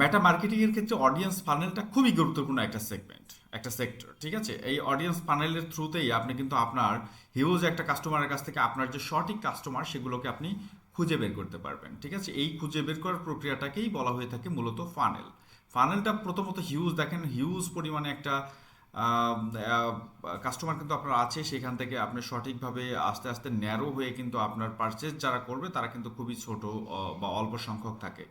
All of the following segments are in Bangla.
মেটা মার্কেটিংয়ের ক্ষেত্রে অডিয়েন্স ফানেলটা খুবই গুরুত্বপূর্ণ একটা সেগমেন্ট একটা সেক্টর ঠিক আছে? এই অডিয়েন্স ফানেলের থ্রুতেই আপনি কিন্তু আপনার হিউজ একটা কাস্টমারের কাছ থেকে আপনার যে সঠিক কাস্টমার সেগুলোকে আপনি খুঁজে বের করতে পারবেন, ঠিক আছে? এই খুঁজে বের করার প্রক্রিয়াটাকেই বলা হয়ে থাকে মূলত ফানেল ফানেলটা প্রথমত হিউজ দেখেন হিউজ পরিমাণে একটা কাস্টমার কিন্তু আপনার আছে, সেখান থেকে আপনি সঠিকভাবে আস্তে আস্তে ন্যারো হয়ে কিন্তু আপনার পারচেজ যারা করবে, তারা কিন্তু খুবই ছোট বা অল্প সংখ্যক থাকে।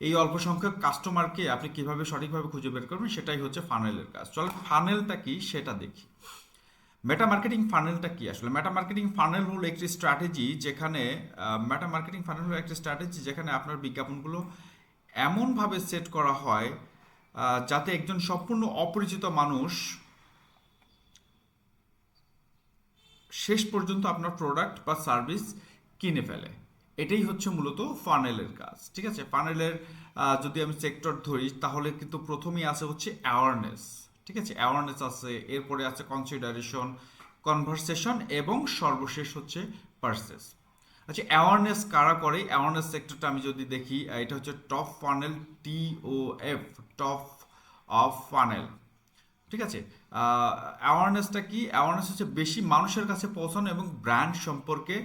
এই অল্প সংখ্যক কাস্টমারকে আপনি কীভাবে সঠিকভাবে খুঁজে বের করবেন সেটাই হচ্ছে ফানেলের কাজ। চল ফানেলটা কি সেটা দেখি। মেটা মার্কেটিং ফানেলটা কি আসলে? মেটা মার্কেটিং ফানেল হলো একটি স্ট্র্যাটেজি যেখানে মেটা মার্কেটিং ফানেল হলো একটি স্ট্র্যাটেজি যেখানে আপনার বিজ্ঞাপনগুলো এমনভাবে সেট করা হয় যাতে একজন সম্পূর্ণ অপরিচিত মানুষ শেষ পর্যন্ত আপনার প্রোডাক্ট বা সার্ভিস কিনে ফেলে। এটাই হচ্ছে মূলত ফানেলের কাজ, ঠিক আছে? ফানেলের যদি আমি সেক্টর ধরি, তাহলে কিন্তু প্রথমেই আছে হচ্ছে অ্যাওয়ারনেস ঠিক আছে? অ্যাওয়ারনেস আছে, এরপরে আছে কনসিডারেশন কনভারসেশন এবং সর্বশেষ হচ্ছে পারসেস আচ্ছা অ্যাওয়ারনেস কারা করে? অ্যাওয়ারনেস সেক্টরটা আমি যদি দেখি এটা হচ্ছে top funnel T O F top of funnel ঠিক আছে? অ্যাওয়ারনেসটা কি? অ্যাওয়ারনেস হচ্ছে বেশি মানুষের কাছে পৌঁছানো এবং ব্র্যান্ড সম্পর্কে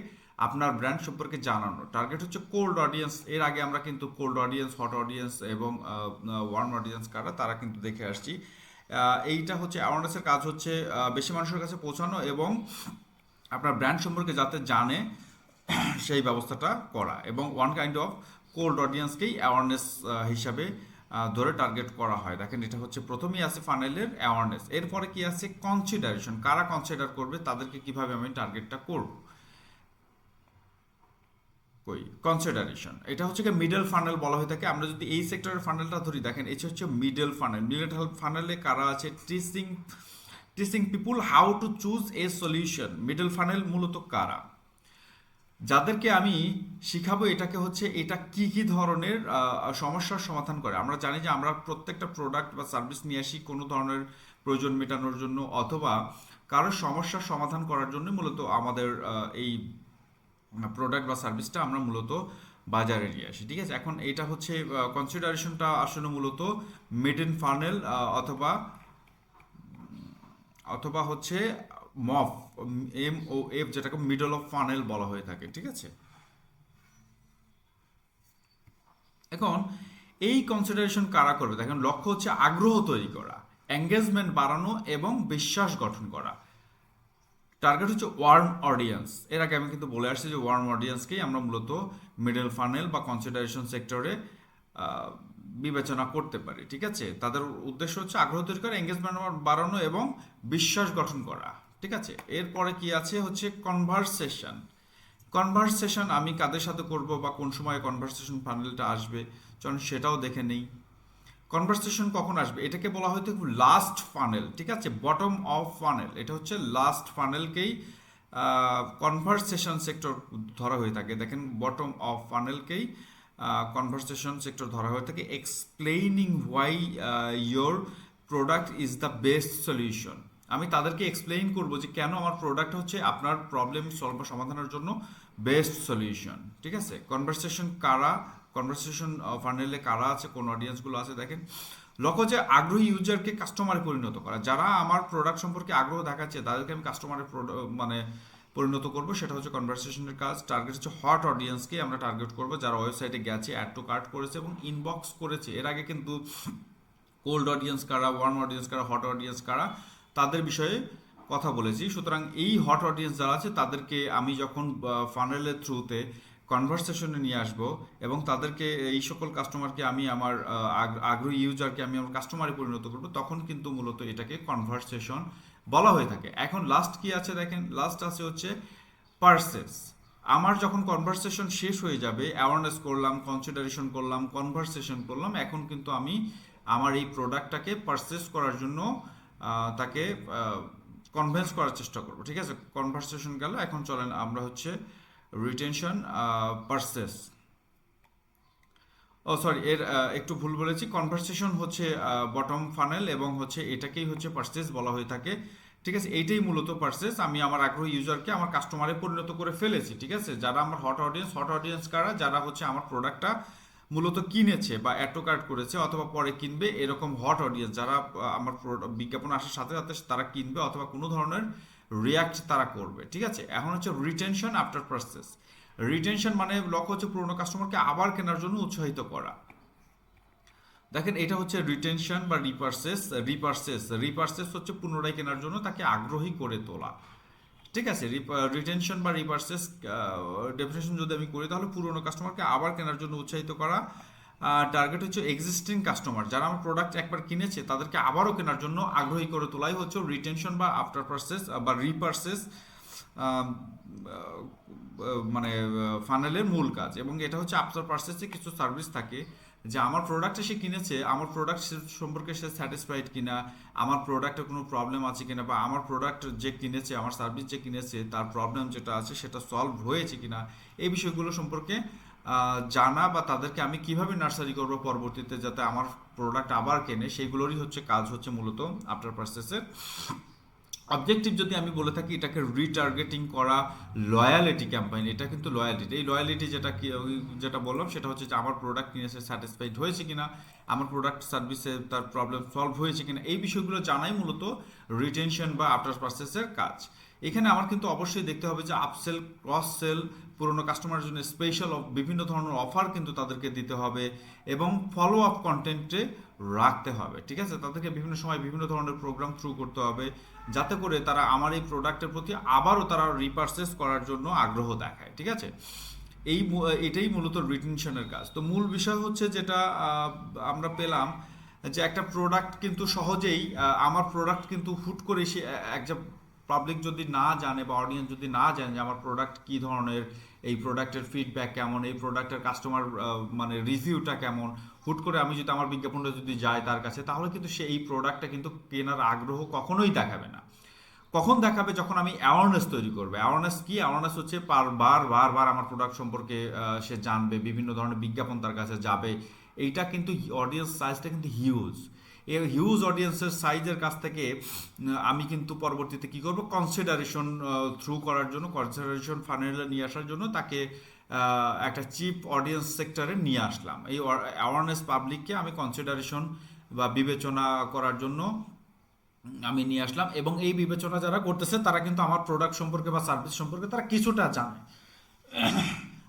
আপনার ব্র্যান্ড সম্পর্কে জানানো। টার্গেট হচ্ছে কোল্ড অডিয়েন্স এর আগে আমরা কিন্তু কোল্ড অডিয়েন্স হট অডিয়েন্স এবং ওয়ার্ম অডিয়েন্স কারা, তারা কিন্তু দেখে আসছি। এইটা হচ্ছে অ্যাওয়ারনেসের কাজ হচ্ছে বেশি মানুষের কাছে পৌঁছানো এবং আপনার ব্র্যান্ড সম্পর্কে যাতে জানে সেই ব্যবস্থাটা করা এবং ওয়ান কাইন্ড অফ কোল্ড অডিয়েন্সকেই অ্যাওয়ারনেস হিসাবে ধরে টার্গেট করা হয়। দেখেন, এটা হচ্ছে প্রথমেই আছে ফানেলের অ্যাওয়ারনেস এরপরে কি আছে কনসিডারেশন কারা কনসিডার করবে? তাদেরকে কীভাবে আমি টার্গেটটা করব? কই কনসিডারেশন এটা হচ্ছে কি মিডল ফানেল বলা হয়ে থাকে। আমরা যদি এই সেক্টরের ফানেলটা ধরি, দেখেন এটা হচ্ছে মিডল ফানেল মিডল ফানেলে কারা আছে? Teaching teaching people how to choose a solution middle funnel মূলত কারা? যাদেরকে আমি শিখাবো এটাকে হচ্ছে, এটা কি কি ধরনের সমস্যার সমাধান করে। আমরা জানি যে আমরা প্রত্যেকটা প্রোডাক্ট বা সার্ভিস নিয়ে আসি কোনো ধরনের প্রয়োজন মেটানোর জন্য, অথবা কারোর সমস্যার সমাধান করার জন্য মূলত আমাদের এই প্রোডাক্ট বা সার্ভিসটা আমরা মূলত বাজারে নিয়ে আসি, ঠিক আছে? এখন এটা হচ্ছে কনসিডারেশনটা আসলে মূলত মিড ইন ফানেল অথবা অথবা হচ্ছে মফ এম ও এফ যেটাকে মিডল অফ ফানেল বলা হয়ে থাকে, ঠিক আছে? এখন এই কনসিডারেশন কারা করবে? দেখেন, লক্ষ্য হচ্ছে আগ্রহ তৈরি করা এঙ্গেজমেন্ট বাড়ানো এবং বিশ্বাস গঠন করা। টার্গেট হচ্ছে ওয়ার্ম অডিয়েন্স এর আগে আমি কিন্তু বলে আসছি যে ওয়ার্ম অডিয়েন্সকেই আমরা মূলত মিডল ফানেল বা কনসিডারেশন সেক্টরে বিবেচনা করতে পারি, ঠিক আছে? তাদের উদ্দেশ্য হচ্ছে আগ্রহ তৈরি করা এঙ্গেজমেন্ট বাড়ানো এবং বিশ্বাস গঠন করা, ঠিক আছে? এরপরে কি আছে? হচ্ছে কনভারসেশন কনভারসেশন আমি কাদের সাথে করব বা কোন সময় কনভারসেশন ফানেলটা আসবে? চলুন সেটাও দেখে নেই। কনভারসেশন কখন আসবে? এটাকে বলা হয় দেখুন লাস্ট ফানেল ঠিক আছে? বটম অফ ফানেল এটা হচ্ছে লাস্ট ফানেলকেই কনভারসেশন সেক্টর ধরা হয়ে থাকে। দেখেন বটম অফ ফানেলকেই কনভারসেশন সেক্টর ধরা হয়ে থাকে। Explaining why your product is the best solution আমি তাদেরকে এক্সপ্লেইন করব যে কেন আমার প্রোডাক্ট হচ্ছে আপনার প্রবলেম সলভ সমাধানের জন্য বেস্ট সলিউশন ঠিক আছে? কনভারসেশন কারা কনভারসেশন ফানেলে কারা আছে, কোন অডিয়েন্সগুলো আছে, দেখেন। লক্ষ্য যে আগ্রহী ইউজারকে কাস্টমারে পরিণত করা। যারা আমার প্রোডাক্ট সম্পর্কে আগ্রহ দেখাচ্ছে, তাদেরকে আমি কাস্টমারে মানে পরিণত করব। সেটা হচ্ছে কনভারসেশনের কাজ। টার্গেট হচ্ছে হট অডিয়েন্সকে আমরা টার্গেট করব, যারা ওয়েবসাইটে গেছে অ্যাড টু কার্ট করেছে এবং ইনবক্স করেছে। এর আগে কিন্তু কোল্ড অডিয়েন্স কারা ওয়ার্ম অডিয়েন্স কারা হট অডিয়েন্স কারা তাদের বিষয়ে কথা বলেছি। সুতরাং এই হট অডিয়েন্স যারা আছে, তাদেরকে আমি যখন ফানেলের থ্রুতে কনভারসেশনে নিয়ে আসব এবং তাদেরকে, এই সকল কাস্টমারকে আমি আমার আগ- আগ্রহী ইউজারকে আমি আমার কাস্টমারে পরিণত করব, তখন কিন্তু মূলত এটাকে কনভারসেশন বলা হয়ে থাকে। এখন লাস্ট কি আছে দেখেন? লাস্ট আছে হচ্ছে পার্সেস আমার যখন কনভারসেশন শেষ হয়ে যাবে অ্যাওয়ারনেস করলাম কনসিডারেশন করলাম কনভারসেশন করলাম, এখন কিন্তু আমি আমার এই প্রোডাক্টটাকে পারচেস করার জন্য তাকে কনভেন্স করার চেষ্টা করব, ঠিক আছে? কনভারসেশন গেল, এখন চলেন আমরা হচ্ছে রিটেনশন পারচেস ও সরি এর একটু ভুল বলেছি। কনভারসেশন হচ্ছে বটম ফানেল এবং হচ্ছে এটাকেই হচ্ছে পারচেস বলা হয়ে থাকে, ঠিক আছে? এইটাই মূলত পারচেস আমি আমার আগ্রহী ইউজারকে আমার কাস্টমারে পরিণত করে ফেলেছি, ঠিক আছে? যারা আমার হট অডিয়েন্স হট অডিয়েন্স কারা? যারা হচ্ছে আমার প্রোডাক্টটা মূলত কিনেছে বা অ্যাটো কার্ড করেছে অথবা পরে কিনবে এরকম হট অডিয়েন্স যারা আমার বিজ্ঞাপন আসার সাথে সাথে তারা কিনবে অথবা কোনো ধরনের রিয়াক্ট তারা করবে, ঠিক আছে? এখন হচ্ছে রিটেনশন আফটার প্রসেস রিটেনশন মানে লক্ষ্য হচ্ছে পুরোনো কাস্টমারকে আবার কেনার জন্য উৎসাহিত করা। দেখেন, এটা হচ্ছে রিটেনশন বা রিপার্সেস রিপার্সেস রিপার্সেস হচ্ছে পুনরায় কেনার জন্য তাকে আগ্রহী করে তোলা। ঠিক আছে রিটেনশন বা রিপার্সেস ডেফিনেশন যদি আমি করি, তাহলে পুরনো কাস্টমারকে আবার কেনার জন্য উৎসাহিত করা। টার্গেট হচ্ছে এক্সিস্টিং কাস্টমার যারা আমার প্রোডাক্ট একবার কিনেছে, তাদেরকে আবারও কেনার জন্য আগ্রহী করে তোলাই হচ্ছে রিটেনশন বা আফটার পারচেস বা রিপার্সেস মানে ফানেলের মূল কাজ। এবং এটা হচ্ছে আফটার পারচেসে কিছু সার্ভিস থাকে। যে আমার প্রোডাক্ট সে কিনেছে, আমার প্রোডাক্ট সম্পর্কে সে স্যাটিসফাইড কিনা, আমার প্রোডাক্টে কোনো প্রবলেম আছে কিনা বা আমার প্রোডাক্ট যে কিনেছে, আমার সার্ভিস যে কিনেছে, তার প্রবলেম যেটা আছে সেটা সলভ হয়েছে কিনা, এই বিষয়গুলো সম্পর্কে জানা বা তাদেরকে আমি কীভাবে নার্সারি করব পরবর্তীতে যাতে আমার প্রোডাক্ট আবার কেনে, সেইগুলোরই হচ্ছে কাজ হচ্ছে মূলত আফটার পারচেসের অবজেক্টিভ যদি আমি বলে থাকি, এটাকে রিটার্গেটিং করা লয়ালিটি ক্যাম্পেইন এটা কিন্তু লয়ালিটি এই লয়ালিটি যেটা যেটা বললাম, সেটা হচ্ছে যে আমার প্রোডাক্ট কিনে সে স্যাটিসফাইড হয়েছে কিনা, আমার প্রোডাক্ট সার্ভিসে তার প্রবলেম সলভ হয়েছে কিনা, এই বিষয়গুলো জানাই মূলত রিটেনশন বা আফটার পারচেসের কাজ। এখানে আমার কিন্তু অবশ্যই দেখতে হবে যে আপসেল ক্রস সেল পুরনো কাস্টমারের জন্য স্পেশাল বিভিন্ন ধরনের অফার কিন্তু তাদেরকে দিতে হবে এবং ফলো আপ কন্টেন্টে রাখতে হবে, ঠিক আছে? তাদেরকে বিভিন্ন সময় বিভিন্ন ধরনের প্রোগ্রাম থ্রু করতে হবে। যাতে করে তারা আমার এই প্রোডাক্টের প্রতি আবারও তারা রিপার্সেস করার জন্য আগ্রহ দেখায়, ঠিক আছে? এই এটাই মূলত রিটেনশনের কাজ। তো মূল বিষয় হচ্ছে যেটা আমরা পেলাম যে একটা প্রোডাক্ট কিন্তু সহজেই আমার প্রোডাক্ট কিন্তু হুট করে সে একটা পাবলিক যদি না জানে বা অডিয়েন্স যদি না জানে যে আমার প্রোডাক্ট কী ধরনের এই প্রোডাক্টের ফিডব্যাক কেমন, এই প্রোডাক্টের কাস্টমার মানে রিভিউটা কেমন? হুট করে আমি যদি আমার বিজ্ঞাপনটা যদি যাই তার কাছে, তাহলে কিন্তু সে এই প্রোডাক্টটা কিন্তু কেনার আগ্রহ কখনোই দেখাবে না। কখন দেখাবে? যখন আমি অ্যাওয়ারনেস তৈরি করবে। অ্যাওয়ারনেস কি? অ্যাওয়ারনেস হচ্ছে বার বার বার আমার প্রোডাক্ট সম্পর্কে সে জানবে, বিভিন্ন ধরনের বিজ্ঞাপন তার কাছে যাবে। এইটা কিন্তু অডিয়েন্স সাইজটা কিন্তু হিউজ এই হিউজ অডিয়েন্সের সাইজের কাছ থেকে আমি কিন্তু পরবর্তীতে কি করব? কনসিডারেশন থ্রু করার জন্য কনসিডারেশন ফানেলে নিয়ে আসার জন্য তাকে একটা চিপ অডিয়েন্স সেক্টরে নিয়ে আসলাম। এই অ্যাওয়ারনেস পাবলিককে আমি কনসিডারেশন বা বিবেচনা করার জন্য আমি নিয়ে আসলাম। এবং এই বিবেচনা যারা করতেছে, তারা কিন্তু আমার প্রোডাক্ট সম্পর্কে বা সার্ভিস সম্পর্কে তারা কিছুটা জানে।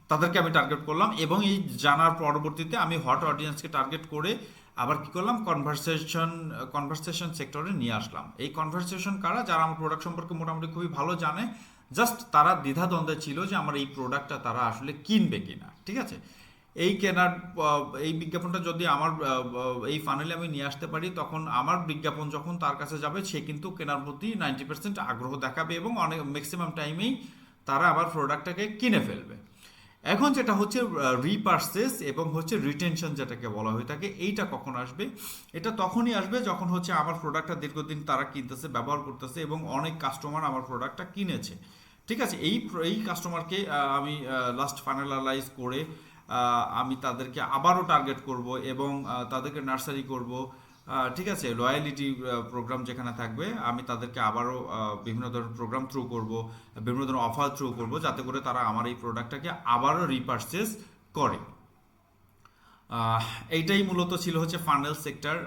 তাদেরকে আমি টার্গেট করলাম এবং এই জানার পরবর্তীতে আমি হট অডিয়েন্সকে টার্গেট করে আবার কি করলাম? কনভারসেশন কনভারসেশন সেক্টরে নিয়ে আসলাম। এই কনভারসেশন কারা? যারা আমার প্রোডাক্ট সম্পর্কে মোটামুটি খুবই ভালো জানে জাস্ট তারা দ্বিধাদ্বন্দ্বে ছিল যে আমার এই প্রোডাক্টটা তারা আসলে কিনবে কিনা, ঠিক আছে? এই কেনার এই বিজ্ঞাপনটা যদি আমার এই ফানেলে আমি নিয়ে আসতে পারি, তখন আমার বিজ্ঞাপন যখন তার কাছে যাবে, সে কিন্তু কেনার প্রতি নাইনটি পার্সেন্ট আগ্রহ দেখাবে এবং অনেক ম্যাক্সিমাম টাইমেই তারা আমার প্রোডাক্টটাকে কিনে ফেলবে। এখন যেটা হচ্ছে রিপার্সেস এবং হচ্ছে রিটেনশন যেটাকে বলা হয়ে থাকে এইটা কখন আসবে? এটা তখনই আসবে যখন হচ্ছে আমার প্রোডাক্টটা দীর্ঘদিন তারা কিনতেছে, ব্যবহার করতেছে এবং অনেক কাস্টমার আমার প্রোডাক্টটা কিনেছে। ঠিক আছে? এই এই কাস্টমারকে আমি লাস্ট ফাইনালাইজ করে আমি তাদেরকে আবারও টার্গেট করব এবং তাদেরকে নার্সারি করব। ঠিক আছে লয়ালিটি প্রোগ্রাম যেখানে থাকবে, আমি তাদেরকে আবারও বিভিন্ন ধরনের প্রোগ্রাম থ্রু করব, বিভিন্ন ধরনের অফার থ্রু করব, যাতে করে তারা আমার এই প্রোডাক্টটাকে আবারও রিপারচেস করে। এইটাই মূলত ছিল হচ্ছে ফানেল সেক্টর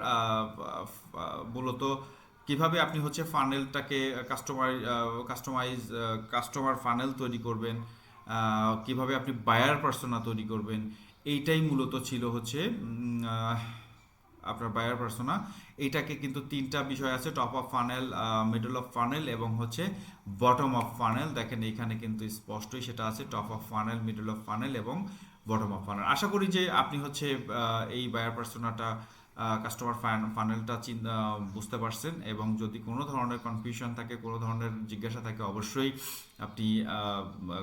মূলত কীভাবে আপনি হচ্ছে ফানেলটাকে কাস্টমার কাস্টমাইজ কাস্টমার ফানেল তৈরি করবেন কীভাবে আপনি বায়ার পার্সোনা তৈরি করবেন, এইটাই মূলত ছিল হচ্ছে আপনার বায়ার পার্সোনা এইটাকে কিন্তু তিনটা বিষয় আছে top of funnel middle of funnel এবং হচ্ছে বটম অফ ফানেল দেখেন এখানে কিন্তু স্পষ্টই সেটা আছে top of funnel middle of funnel এবং বটম অফ ফানেল আশা করি যে আপনি হচ্ছে এই বায়ার পার্সোনাটা কাস্টমার ফানেলটা বুঝতে পারছেন এবং যদি কোনো ধরনের কনফিউশন থাকে, কোনো ধরনের জিজ্ঞাসা থাকে, অবশ্যই আপনি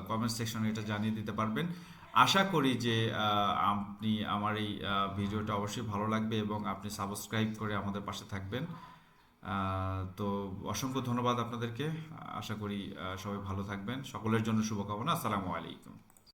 কমেন্ট সেকশনে এটা জানিয়ে দিতে পারবেন। আশা করি যে আপনি আমার এই ভিডিওটা অবশ্যই ভালো লাগবে এবং আপনি সাবস্ক্রাইব করে আমাদের পাশে থাকবেন। তো অসংখ্য ধন্যবাদ আপনাদেরকে। আশা করি সবাই ভালো থাকবেন। সকলের জন্য শুভকামনা। আসসালামু আলাইকুম।